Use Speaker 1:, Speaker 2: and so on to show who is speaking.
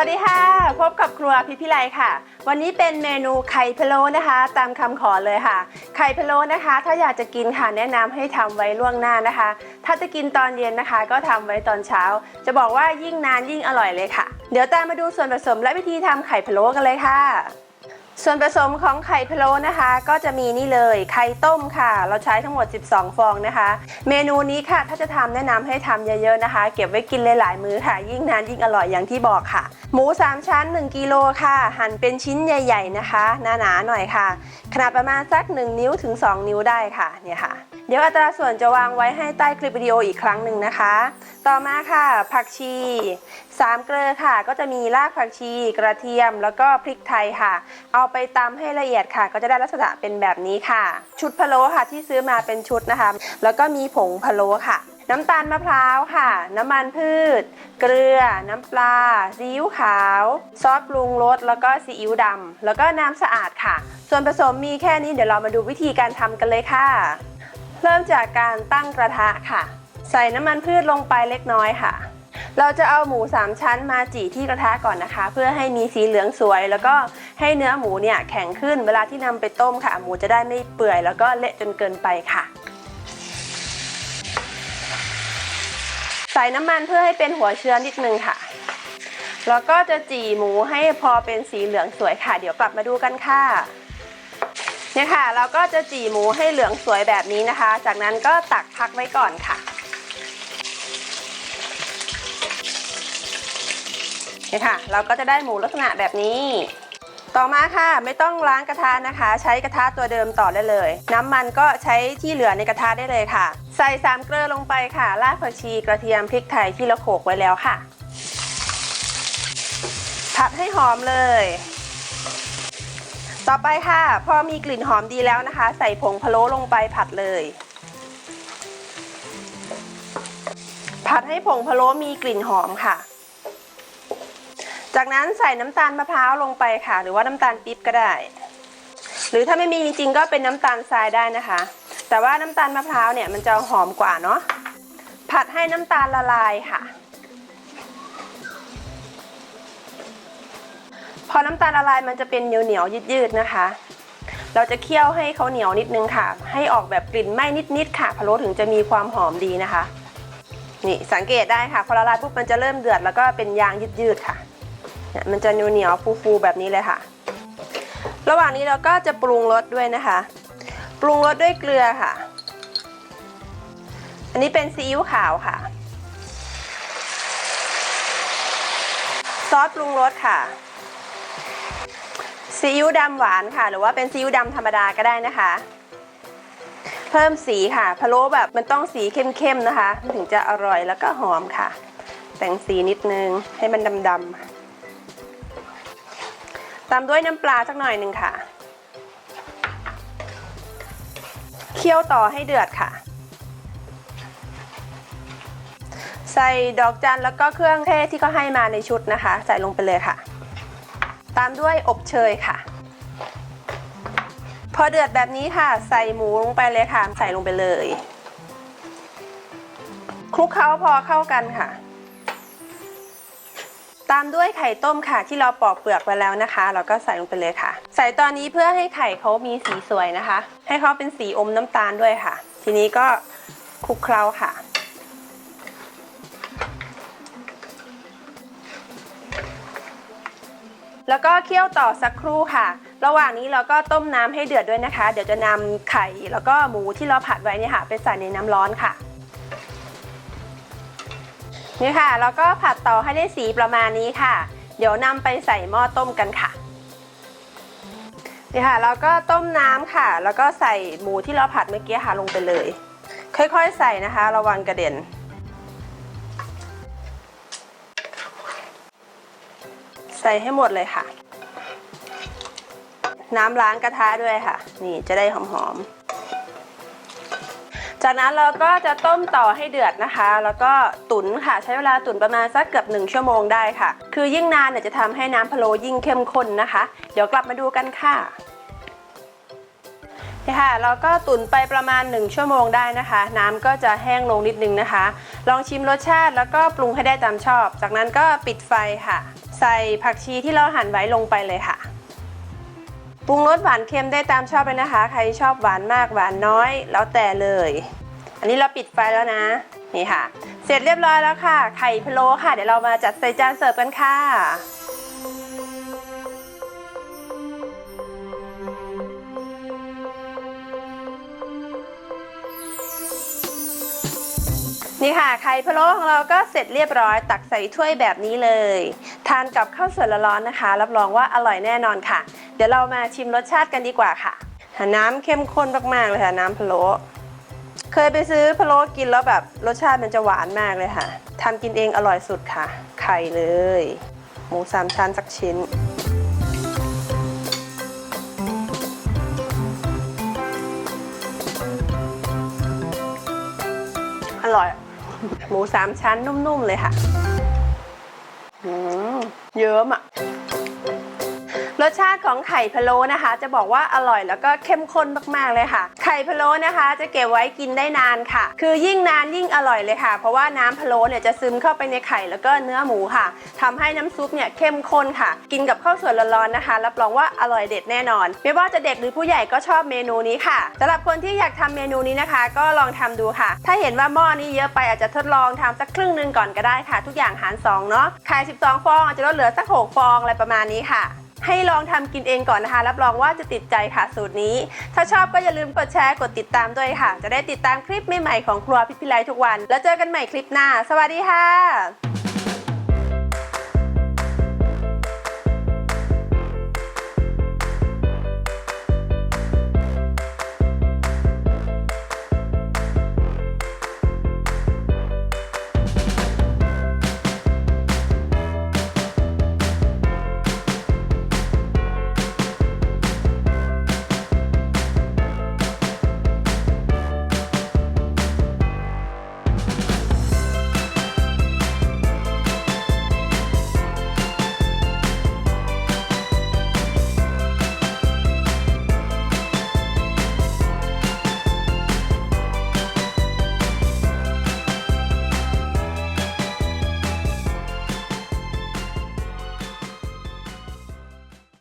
Speaker 1: วัสดีค่ะ พบกับครัวพิพิไลค่ะ วันนี้เป็นเมนูไข่พะโล้นะคะ ตามคำขอเลยค่ะ ไข่พะโล้นะคะ ถ้าอยากจะกินค่ะแนะนำให้ทำไว้ล่วงหน้านะคะ ถ้าจะกินตอนเย็นนะคะ ก็ทำไว้ตอนเช้า จะบอกว่ายิ่งนานยิ่งอร่อยเลยค่ะ เดี๋ยวตามมาดูส่วนผสมและวิธีทำไข่พะโล้กันเลยค่ะ ส่วนผสมของไข่พะโล้นะคะ ก็จะมีนี่เลยไข่ต้มค่ะ เราใช้ทั้งหมด 12 ฟองนะคะ เมนูนี้ค่ะถ้าจะทำแนะนำให้ทำเยอะๆนะคะ เก็บไว้กินหลายๆมื้อค่ะ ยิ่งนานยิ่งอร่อยอย่างที่บอกค่ะ หมู 3 ชั้น 1กิโลค่ะ หั่นเป็นชิ้นใหญ่ ๆนะคะ หนาๆหน่อยค่ะ ขนาดประมาณสัก 1 นิ้วถึง 2 นิ้วได้ค่ะเนี่ยค่ะ เดี๋ยวอัตราส่วนจะวางไว้ให้ใต้คลิปวิดีโออีกครั้งหนึ่งนะคะ ต่อมาค่ะ ผักชีสามเกลือค่ะ ก็จะมีรากผักชี กระเทียม แล้วก็พริกไทยค่ะ เอาไปตำให้ละเอียดค่ะ ก็จะได้ลักษณะเป็นแบบนี้ค่ะ ชุดพะโล้ค่ะที่ซื้อมาเป็นชุดนะคะ แล้วก็มีผงพะโล้ค่ะน้ำตาลมะพร้าวค่ะ น้ำมันพืช เกลือ น้ำปลา ซีอิ๊วขาว ซอสปรุงรส แล้วก็ซีอิ๊วดำ แล้วก็น้ำสะอาดค่ะ ส่วนผสมมีแค่นี้เดี๋ยวเรามาดูวิธีการทำกันเลยค่ะ เริ่มจากการตั้งกระทะค่ะ ใส่น้ำมันพืชลงไปเล็กน้อยค่ะ เราจะเอาหมู 3 ชั้นมาจี่ที่กระทะก่อนนะคะ เพื่อให้มีสีเหลืองสวย แล้วก็ให้เนื้อหมูเนี่ยแข็งขึ้นเวลาที่นำไปต้มค่ะ หมูจะได้ไม่เปื่อยแล้วก็เละจนเกินไปค่ะ ใส่น้ำมันเพื่อให้เป็นหัวเชื้อนิดนึงค่ะแล้วก็จะจี่หมูให้พอเป็นสีเหลืองสวยค่ะ เดี๋ยวกลับมาดูกันค่ะ เนี่ยค่ะ เราก็จะจี่หมูให้เหลืองสวยแบบนี้นะคะ จากนั้นก็ตักพักไว้ก่อนค่ะเนี่ยค่ะ เราก็จะได้หมูลักษณะแบบนี้ ต่อมาค่ะ ไม่ต้องล้างกระทะนะคะ ใช้กระทะตัวเดิมต่อได้เลย น้ำมันก็ใช้ที่เหลือในกระทะได้เลยค่ะ ใส่สามเกลือลงไปค่ะรากผักชีกระเทียมพริกไทยที่เราโขลกไว้แล้วค่ะผัดให้หอมเลย ต่อไปค่ะ พอมีกลิ่นหอมดีแล้วนะคะ ใส่ผงพะโล้ลงไปผัดเลย ผัดให้ผงพะโล้มีกลิ่นหอมค่ะ จากนั้นใส่น้ำตาลมะพร้าวลงไปค่ะ หรือว่าน้ำตาลปี๊บก็ได้ หรือถ้าไม่มีจริงก็เป็นน้ำตาลทรายได้นะคะ แต่ว่าน้ำตาลมะพร้าวเนี่ยมันจะหอมกว่าเนาะผัดให้น้ำตาลละลายค่ะ พอน้ำตาลละลายมันจะเป็นเหนียวเหนียวๆยืดๆนะคะ เราจะเคี่ยวให้เขาเหนียวนิดนึงค่ะ ให้ออกแบบกลิ่นไหม้นิดๆค่ะพะโล้ถึงจะมีความหอมดีนะคะนี่สังเกตได้ค่ะพอละลายปุ๊บมันจะเริ่มเดือดแล้วก็เป็นยางยืดๆค่ะเนี่ยมันจะเหนียวเหนียวๆฟูๆแบบนี้เลยค่ะ ระหว่างนี้เราก็จะปรุงรสด้วยนะคะ ปรุงรสด้วยเกลือค่ะ อันนี้เป็นซีอิ๊วขาวค่ะ ซอสปรุงรสค่ะ ซีอิ๊วดำหวานค่ะ หรือว่าเป็นซีอิ๊วดำธรรมดาก็ได้นะคะ เพิ่มสีค่ะพะโล้แบบมันต้องสีเข้มๆนะคะ ถึงจะอร่อยแล้วก็หอมค่ะ แต่งสีนิดนึงให้มันดำๆตามด้วยน้ำปลาสักหน่อยหนึ่งค่ะเคี่ยวต่อให้เดือดค่ะ ใส่ดอกจันแล้วก็เครื่องเทศที่เขาให้มาในชุดนะคะ ใส่ลงไปเลยค่ะ ตามด้วยอบเชยค่ะ พอเดือดแบบนี้ค่ะ ใส่หมูลงไปเลยค่ะ ใส่ลงไปเลยคลุกเคล้าพอเข้ากันค่ะ ตามด้วยไข่ต้มค่ะ ที่เราปอกเปลือกไปแล้วนะคะ เราก็ใส่ลงไปเลยค่ะ ใส่ตอนนี้เพื่อให้ไข่เขามีสีสวยนะคะ ให้เขาเป็นสีอมน้ำตาลด้วยค่ะ ทีนี้ก็คลุกเคล้าค่ะ แล้วก็เคี่ยวต่อสักครู่ค่ะ ระหว่างนี้เราก็ต้มน้ำให้เดือดด้วยนะคะ เดี๋ยวจะนำไข่แล้วก็หมูที่เราผัดไว้เนี่ยค่ะไปใส่ในน้ำร้อนค่ะ นี่ค่ะแล้วก็ผัดต่อให้ได้สีประมาณนี้ค่ะ เดี๋ยวนำไปใส่หม้อต้มกันค่ะนี่ค่ะแล้วก็ต้มน้ำค่ะ แล้วก็ใส่หมูที่เราผัดเมื่อกี้ค่ะลงไปเลย ค่อยๆ ใส่นะคะ ระวังกระเด็น ส่ให้หมดเลยค่ะ น้ำล้างกระทะด้วยค่ะ นี่จะได้หอมๆ จากนั้นเราก็จะต้มต่อให้เดือดนะคะ แล้วก็ตุ๋นค่ะ ใช้เวลาตุ๋นประมาณสักเกือบหนึ่งชั่วโมงได้ค่ะ คือยิ่งนานเนี่ยจะทำให้น้ำพะโล้ยิ่งเข้มข้นนะคะ เดี๋ยวกลับมาดูกันค่ะนี่ค่ะเราก็ตุ๋นไปประมาณ 1 ชั่วโมงได้นะคะ น้ำก็จะแห้งลงนิดนึงนะคะ ลองชิมรสชาติแล้วก็ปรุงให้ได้ตามชอบ จากนั้นก็ปิดไฟค่ะ ใส่ผักชีที่เราหั่นไว้ลงไปเลยค่ะ ปรุงรสหวานเค็มได้ตามชอบเลยนะคะ ใครชอบหวานมากหวานน้อยแล้วแต่เลย อันนี้เราปิดไฟแล้วนะ นี่ค่ะ เสร็จเรียบร้อยแล้วค่ะ ไข่พะโล้ค่ะ เดี๋ยวเรามาจัดใส่จานเสิร์ฟกันค่ะนี่ค่ะไข่พะโล้ของเราก็เสร็จเรียบร้อย ตักใส่ถ้วยแบบนี้เลย ทานกับข้าวสวยร้อนๆนะคะ รับรองว่าอร่อยแน่นอนค่ะ เดี๋ยวเรามาชิมรสชาติกันดีกว่าค่ะ น้ำเข้มข้นมากๆเลยค่ะ น้ำพะโล้เคยไปซื้อพะโล้กินแล้วแบบรสชาติมันจะหวานมากเลยค่ะทำกินเองอร่อยสุดค่ะ ไข่เลย หมูสามชั้นสักชิ้นอร่อย หมูสามชั้นนุ่มๆเลยค่ะ อืมเยิ้มอะ รสชาติของไข่พะโล้นะคะ จะบอกว่าอร่อยแล้วก็เข้มข้นมากๆเลยค่ะ ไข่พะโล้นะคะ จะเก็บไว้กินได้นานค่ะ คือยิ่งนานยิ่งอร่อยเลยค่ะ เพราะว่าน้ำพะโล้เนี่ยจะซึมเข้าไปในไข่แล้วก็เนื้อหมูค่ะทำให้น้ำซุปเนี่ยเข้มข้นค่ะ กินกับข้าวสวยร้อนๆนะคะ รับรองว่าอร่อยเด็ดแน่นอน ไม่ว่าจะเด็กหรือผู้ใหญ่ก็ชอบเมนูนี้ค่ะสำหรับคนที่อยากทำเมนูนี้นะคะ ก็ลองทำดูค่ะ ถ้าเห็นว่าหม้อนี้เยอะไปอาจจะทดลองทำสักครึ่งหนึงก่อนก็ได้ค่ะ ทุกอย่างหารสองเนาะไข่12 ฟองอาจจะลดเหลือสัก 6 ฟองอะไรประมาณนี้ค่ะ ให้ลองทำกินเองก่อนนะคะ รับรองว่าจะติดใจค่ะสูตรนี้ ถ้าชอบก็อย่าลืมกดแชร์กดติดตามด้วยค่ะ จะได้ติดตามคลิปใหม่ๆของครัวพิพิไลทุกวัน แล้วเจอกันใหม่คลิปหน้า สวัสดีค่ะ